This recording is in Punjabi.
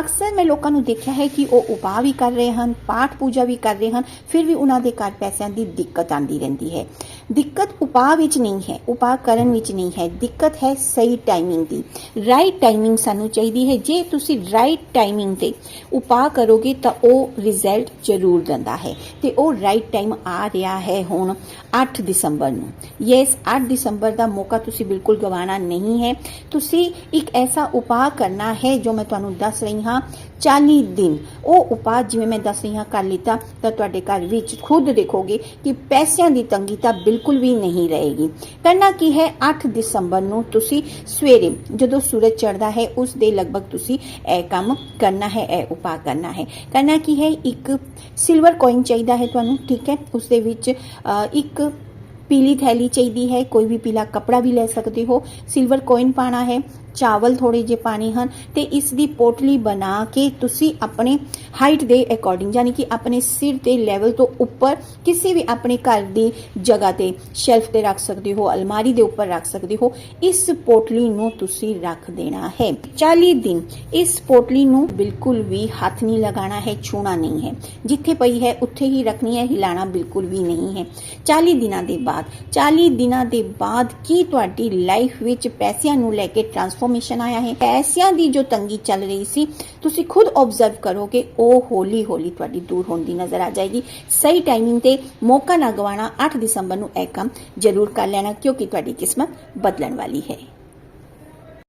ਅਕਸਰ ਮੈਂ ਲੋਕਾਂ ਨੂੰ ਦੇਖਿਆ ਹੈ ਕਿ ਉਹ ਉਪਾਅ ਵੀ ਕਰ ਰਹੇ ਹਨ, ਪਾਠ ਪੂਜਾ ਵੀ ਕਰ ਰਹੇ ਹਨ, ਫਿਰ ਵੀ ਉਹਨਾਂ ਦੇ ਘਰ ਪੈਸਿਆਂ ਦੀ ਦਿੱਕਤ ਆਂਦੀ ਰਹਿੰਦੀ ਹੈ। ਦਿੱਕਤ ਉਪਾਅ ਵਿੱਚ ਨਹੀਂ ਹੈ, ਉਪਾਅ ਕਰਨ ਵਿੱਚ ਨਹੀਂ ਹੈ। ਦਿੱਕਤ ਹੈ ਸਹੀ ਟਾਈਮਿੰਗ ਦੀ। ਰਾਈਟ ਟਾਈਮਿੰਗ ਸਾਨੂੰ ਚਾਹੀਦੀ ਹੈ। ਜੇ ਤੁਸੀਂ ਰਾਈਟ ਟਾਈਮਿੰਗ ਤੇ ਉਪਾਅ ਕਰੋਗੇ ਤਾਂ ਉਹ ਰਿਜ਼ਲਟ ਜ਼ਰੂਰ ਦਿੰਦਾ ਹੈ। ਤੇ ਉਹ ਰਾਈਟ ਟਾਈਮ ਆ ਰਿਹਾ ਹੈ ਹੁਣ 8 ਦਸੰਬਰ ਨੂੰ। ਯੈਸ 8 ਦਸੰਬਰ ਦਾ ਮੌਕਾ ਤੁਸੀਂ ਬਿਲਕੁਲ ਗਵਾਉਣਾ ਨਹੀਂ ਹੈ। ਤੁਸੀਂ ਇੱਕ ਐਸਾ ਉਪਾਅ ਕਰਨਾ ਹੈ ਜੋ ਮੈਂ ਤੁਹਾਨੂੰ ਦੱਸ ਰਹੀ ਹਾਂ 40 ਦਿਨ। ਉਹ ਉਪਾਅ ਜਿਵੇਂ ਮੈਂ ਦੱਸ ਰਹੀ ਹਾਂ, ਕਰ ਲਿੱਤਾ, ਤਾਂ ਤੁਹਾਡੇ ਘਰ ਵਿੱਚ ਖੁਦ ਦੇਖੋਗੇ ਕਿ ਪੈਸਿਆਂ ਦੀ ਤੰਗੀ ਤਾਂ ਬਿਲਕੁਲ ਵੀ ਨਹੀਂ ਰਹੇਗੀ। ਕਰਨਾ ਕੀ ਹੈ 8 ਦਸੰਬਰ ਨੂੰ ਤੁਸੀਂ ਸਵੇਰੇ ਜਦੋਂ ਸੂਰਜ ਚੜ੍ਹਦਾ ਹੈ, ਉਸ ਦੇ ਲਗਭਗ ਤੁਸੀਂ ਇਹ ਕੰਮ ਕਰਨਾ ਹੈ, ਇਹ ਉਪਾਅ ਕਰਨਾ ਹੈ। ਕਰਨਾ ਕੀ ਹੈ, ਇੱਕ ਸਿਲਵਰ ਕੋਇਨ ਚਾਹੀਦਾ ਹੈ ਤੁਹਾਨੂੰ, ਠੀਕ ਹੈ? ਉਸ ਦੇ ਵਿੱਚ ਇੱਕ ਪੀਲੀ ਥੈਲੀ ਚਾਹੀਦੀ ਹੈ, ਕੋਈ ਵੀ ਪੀਲਾ ਕਪੜਾ ਵੀ ਲੈ ਸਕਦੇ ਹੋ। ਸਿਲਵਰ ਕੋਇਨ ਪਾਣਾ ਹੈ ਚਾਵਲ ਥੋੜੇ ਜੇ ਪਾਣੇ ਹਨ ਤੇ ਇਸ ਦੀ ਪੋਟਲੀ ਬਣਾ ਕੇ ਤੁਸੀਂ ਆਪਣੇ ਹਾਈਟ ਦੇ ਅਕੋਰਡਿੰਗ ਯਾਨੀ ਕਿ ਆਪਣੇ ਸਿਰ ਦੇ ਲੈਵਲ ਤੋਂ ਉੱਪਰ ਕਿਸੇ ਵੀ ਆਪਣੇ ਘਰ ਦੀ ਜਗ੍ਹਾ ਤੇ ਸ਼ੈਲਫ ਤੇ ਰੱਖ ਸਕਦੇ ਹੋ, ਅਲਮਾਰੀ ਦੇ ਉੱਪਰ ਰੱਖ ਸਕਦੇ ਹੋ, ਇਸ ਪੋਟਲੀ ਨੂੰ ਤੁਸੀਂ ਰੱਖ ਦੇਣਾ ਹੈ। 40 ਦਿਨ, ਇਸ ਪੋਟਲੀ ਨੂੰ ਬਿਲਕੁਲ ਵੀ ਹੱਥ ਨਹੀਂ ਲਗਾਉਣਾ ਹੈ ਛੂਣਾ ਨਹੀਂ ਹੈ। ਜਿੱਥੇ ਪਈ ਹੈ, ਉੱਥੇ ਹੀ ਰੱਖਣੀ ਹੈ ਹਿਲਾਣਾ ਬਿਲਕੁਲ ਵੀ ਨਹੀਂ ਹੈ। 40 ਦਿਨਾਂ ਦੇ ਬਾਅਦ 40 ਦਿਨਾਂ ਦੇ ਬਾਅਦ ਕੀ ਤੁਹਾਡੀ ਲਾਈਫ ਵਿੱਚ ਪੈਸਿਆਂ ਨੂੰ ਲੈ ਕੇ ਟਰਾਂਸਫੋਰਮੇਸ਼ਨ ਆਇਆ ਹੈ। ਪੈਸਿਆਂ ਦੀ ਜੋ ਤੰਗੀ ਚੱਲ ਰਹੀ ਸੀ, ਤੁਸੀਂ ਖੁਦ ਆਬਜ਼ਰਵ ਕਰੋਗੇ ਉਹ ਹੌਲੀ ਹੌਲੀ ਤੁਹਾਡੀ ਦੂਰ ਹੁੰਦੀ ਨਜ਼ਰ ਆ ਜਾਏਗੀ। ਸਹੀ ਟਾਈਮਿੰਗ ਤੇ ਮੌਕਾ ਨਾ ਗਵਾਣਾ 8 ਦਸੰਬਰ ਨੂੰ ਇਹ ਕੰਮ ਜ਼ਰੂਰ ਕਰ ਲੈਣਾ ਕਿਉਂਕਿ ਤੁਹਾਡੀ ਕਿਸਮਤ ਬਦਲਣ ਵਾਲੀ ਹੈ।